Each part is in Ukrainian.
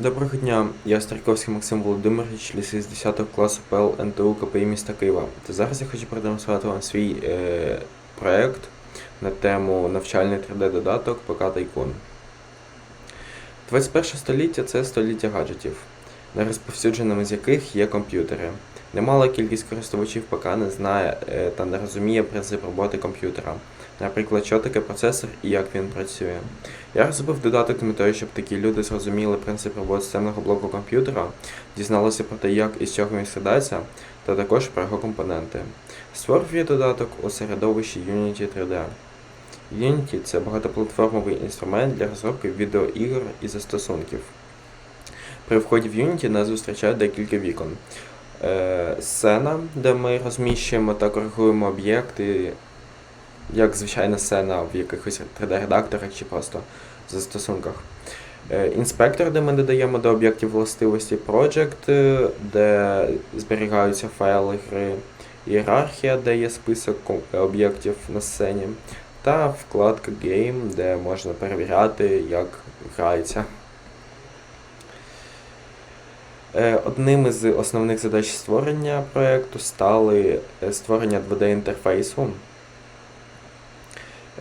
Доброго дня, я Старковський Максим Володимирович, лісист з 10 класу ПЛ НТУ КПІ міста Києва. Та зараз я хочу продемонструвати вам свій е, проект на тему навчальний 3D-додаток ПК Тайкун. 21 століття це століття гаджетів, найрозповсюдженими з яких є комп'ютери. Немала кількість користувачів ПК не знає е, та не розуміє принцип роботи комп'ютера. Наприклад, що таке процесор і як він працює. Я розробив додаток з метою, щоб такі люди зрозуміли принцип роботи системного блоку комп'ютера, дізналися про те, як і з чого він складається, та також про його компоненти. Створив я додаток у середовищі Unity 3D. Unity це багатоплатформовий інструмент для розробки відеоігор і застосунків. При вході в Unity нас зустрічають декілька вікон. Е, сцена, де ми розміщуємо та коригуємо об'єкти, як звичайна сцена в якихось 3D-редакторах чи просто застосунках. Е, Інспектор, де ми додаємо до об'єктів властивості Project, е, де зберігаються файли гри, ієрархія, де є список об'єктів на сцені, та вкладка Game, де можна перевіряти, як грається. Е, Одним із основних задач створення проєкту стали е, створення 2D-інтерфейсу,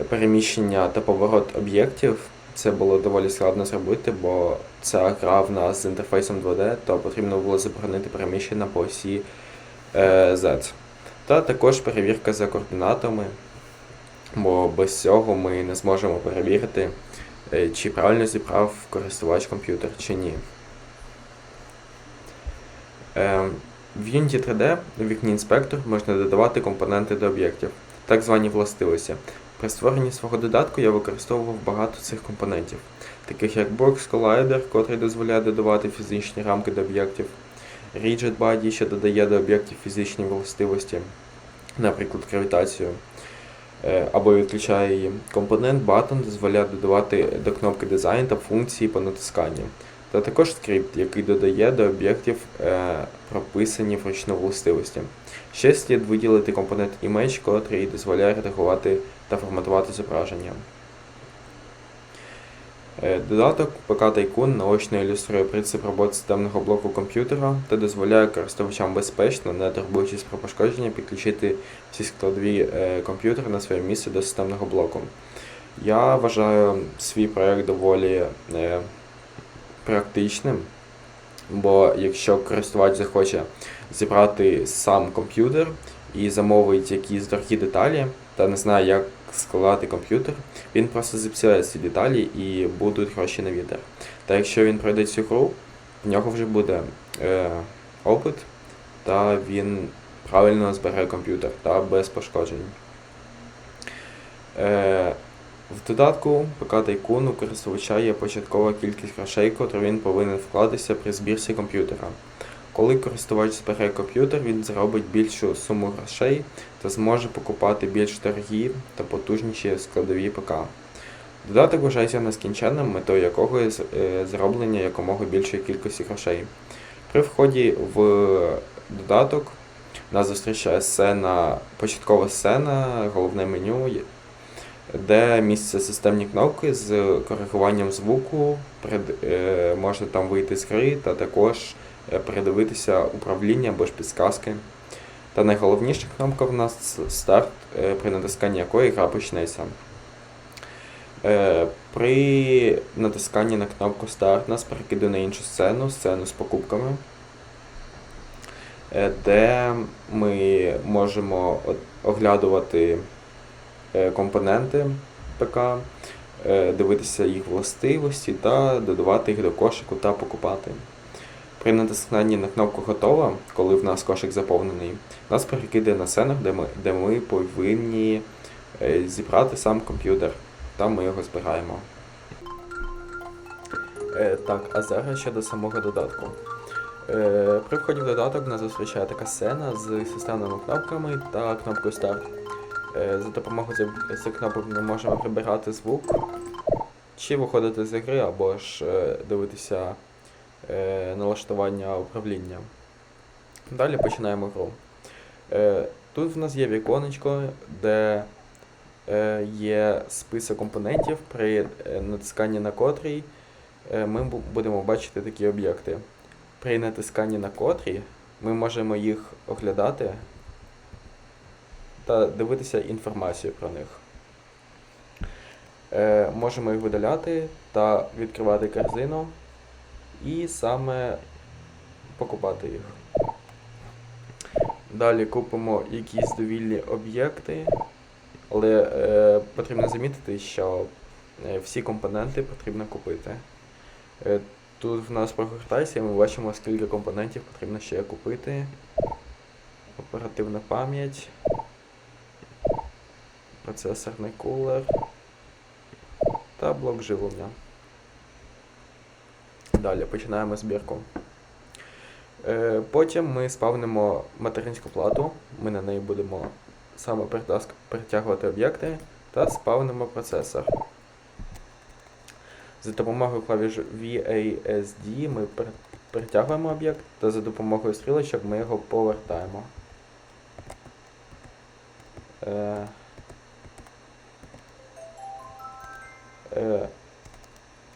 е, переміщення та поворот об'єктів. Це було доволі складно зробити, бо ця гра в нас з інтерфейсом 2D, то потрібно було заборонити переміщення по осі Z. Та також перевірка за координатами, бо без цього ми не зможемо перевірити, чи правильно зібрав користувач комп'ютер чи ні. Е, В Unity 3D у вікні інспектор можна додавати компоненти до об'єктів, так звані властивості. При створенні свого додатку я використовував багато цих компонентів, таких як Box Collider, котрий дозволяє додавати фізичні рамки до об'єктів, Rigid Body, що додає до об'єктів фізичні властивості, наприклад, гравітацію, е, або відключає її. Компонент Button дозволяє додавати до кнопки дизайн та функції по натисканню. Та також скрипт, який додає до об'єктів е, прописані вручну властивості. Ще слід виділити компонент Image, котрий дозволяє редагувати та форматувати зображення. Е, Додаток ПК Tycoon наочно ілюструє принцип роботи системного блоку комп'ютера та дозволяє користувачам безпечно, не турбуючись про пошкодження, підключити всі складові е, комп'ютери на своє місце до системного блоку. Я вважаю свій проект доволі практичним, бо якщо користувач захоче зібрати сам комп'ютер і замовить якісь дорогі деталі та не знає, як складати комп'ютер, він просто зіпсує ці деталі і будуть гроші на вітер. Та якщо він пройде цю гру, в нього вже буде е, опит, та він правильно збере комп'ютер та без пошкоджень. Е, в додатку ПК Tycoon у користувача є початкова кількість грошей, котру він повинен вкладатися при збірці комп'ютера. Коли користувач збере комп'ютер, він заробить більшу суму грошей та зможе покупати більш дорогі та потужніші складові ПК. Додаток вважається нескінченним, метою якого є е, якомога більшої кількості грошей. При вході в додаток нас зустрічає сцена, початкова сцена, головне меню, де містяться системні кнопки з коригуванням звуку, е, можна там вийти з гри та також е, передивитися управління або ж підсказки. Та найголовніша кнопка в нас старт, е, при натисканні якої гра почнеться. При натисканні на кнопку старт нас перекидає на іншу сцену, сцену з покупками, де ми можемо оглядувати компоненти ПК, е, дивитися їх властивості та додавати їх до кошику та покупати. При натисканні на кнопку Готова, коли в нас кошик заповнений, нас перекидає на сцену, де ми, де ми повинні е, зібрати сам комп'ютер, та ми його збираємо. Е, так, а зараз щодо самого додатку. Е, при вході в додаток нас зустрічає така сцена з системними кнопками та кнопкою старт. Е, За допомогою цих- кнопок ми можемо прибирати звук, чи виходити з гри, або ж е, дивитися е, налаштування управління. Далі починаємо гру. Тут в нас є віконечко, де є список компонентів, при натисканні на котрий е, ми будемо бачити такі об'єкти. При натисканні на котрі ми можемо їх оглядати та дивитися інформацію про них. Е, можемо їх видаляти та відкривати корзину і саме покупати їх. Далі купимо якісь довільні об'єкти, але е, потрібно замітити, що е, всі компоненти потрібно купити. Е, тут в нас прогортайся, ми бачимо, скільки компонентів потрібно ще купити. Оперативна пам'ять, процесорний кулер та блок живлення. Далі починаємо збірку. Е, Потім ми спавнимо материнську плату, ми на неї будемо саме притягувати об'єкти та спавнимо процесор. За допомогою клавіш VASD ми притягуємо об'єкт та за допомогою стрілочок ми його повертаємо.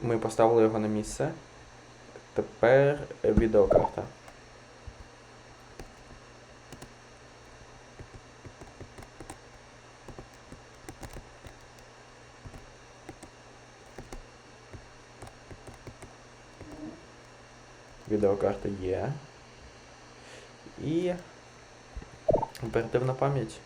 Ми поставили його на місце. Тепер е, відеокарта. Відеокарта є. І оперативна пам'ять.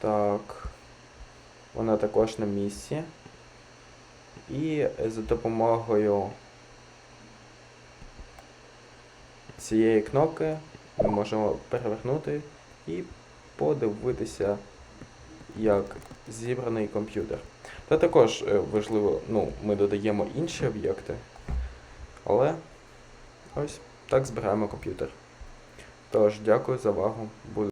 Так. Вона також на місці. І за допомогою цієї кнопки ми можемо перевернути і подивитися, як зібраний комп'ютер. Та також е, важливо, ну, ми додаємо інші об'єкти, але ось так збираємо комп'ютер. Тож, дякую за увагу.